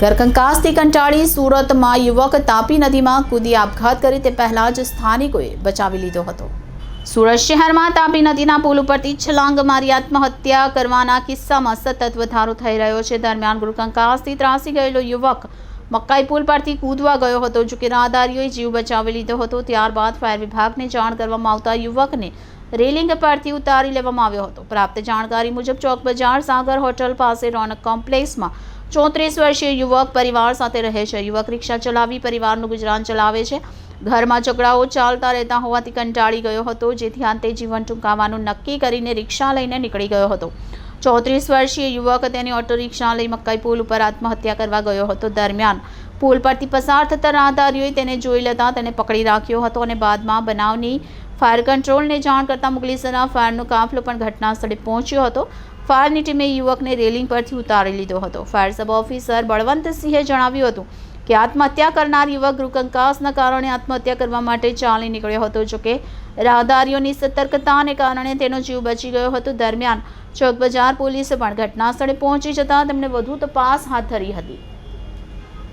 ઘરકંકાસથી કંટાળી સુરતમાં યુવક તાપી નદીમાં કૂદી આપઘાત કરી તે પહેલાં જ સ્થાનિકોએ બચાવી લીધો હતો. સુરત શહેરમાં તાપી નદીના પુલ ઉપરથી છલાંગ મારી આત્મહત્યા કરવાના કિસ્સામાં સતત વધારો થઈ રહ્યો છે. દરમિયાન ગુરુકંકાસથી ત્રાસી ગયેલો યુવક મકાઈ પુલ પરથી કૂદવા ગયો હતો, જો કે રાહદારીઓએ જીવ બચાવી લીધો હતો. ત્યારબાદ ફાયર વિભાગને જાણ કરવામાં આવતા યુવકને રેલિંગ પરથી ઉતારી લેવામાં આવ્યો હતો. પ્રાપ્ત જાણકારી મુજબ ચોક બજાર સાગર હોટલ પાસે રોનક કોમ્પ્લેક્સમાં ચોત્રીસ વર્ષીય યુવક પરિવાર સાથે રહે છે. યુવક રિક્ષા ચલાવી પરિવારનું ગુજરાન ચલાવે છે. ઘરમાં ઝઘડાઓ ચાલતા રહેતા હોવાથી કંટાળી ગયો હતો, જેથી અંતે જીવન ટૂંકાવવાનું નક્કી કરીને રિક્ષા લઈને નીકળી ગયો હતો. ચોત્રીસ વર્ષીય યુવક તેની ઓટો રિક્ષા લઈ મકાઈ પુલ ઉપર આત્મહત્યા કરવા ગયો હતો દરમિયાન. પુલ પરથી પસાર થતા રાહદારીઓએ તેને જોઈ લેતા તેને પકડી રાખ્યો હતો અને બાદમાં બનાવની ફાયર કંટ્રોલને જાણ કરતા મુગલીસરના ફાયરનો કાફલો પણ ઘટના સ્થળે પહોંચ્યો હતો. ફાયરની ટીમે યુવકને રેલિંગ પરથી ઉતારી લીધો હતો. ફાયર સબ ઓફિસર બળવંતસિંહે જણાવ્યું હતું કે આત્મહત્યા કરનાર યુવક ગૃહકંકાસના કારણે આત્મહત્યા કરવા માટે ચાલી નીકળ્યો હતો. જોકે રાહદારીઓની સતર્કતાને કારણે તેનો જીવ બચી ગયો હતો. દરમિયાન ચોક બજાર પોલીસે પણ ઘટના સ્થળે પહોંચી જતા તેમણે વધુ તપાસ હાથ ધરી હતી.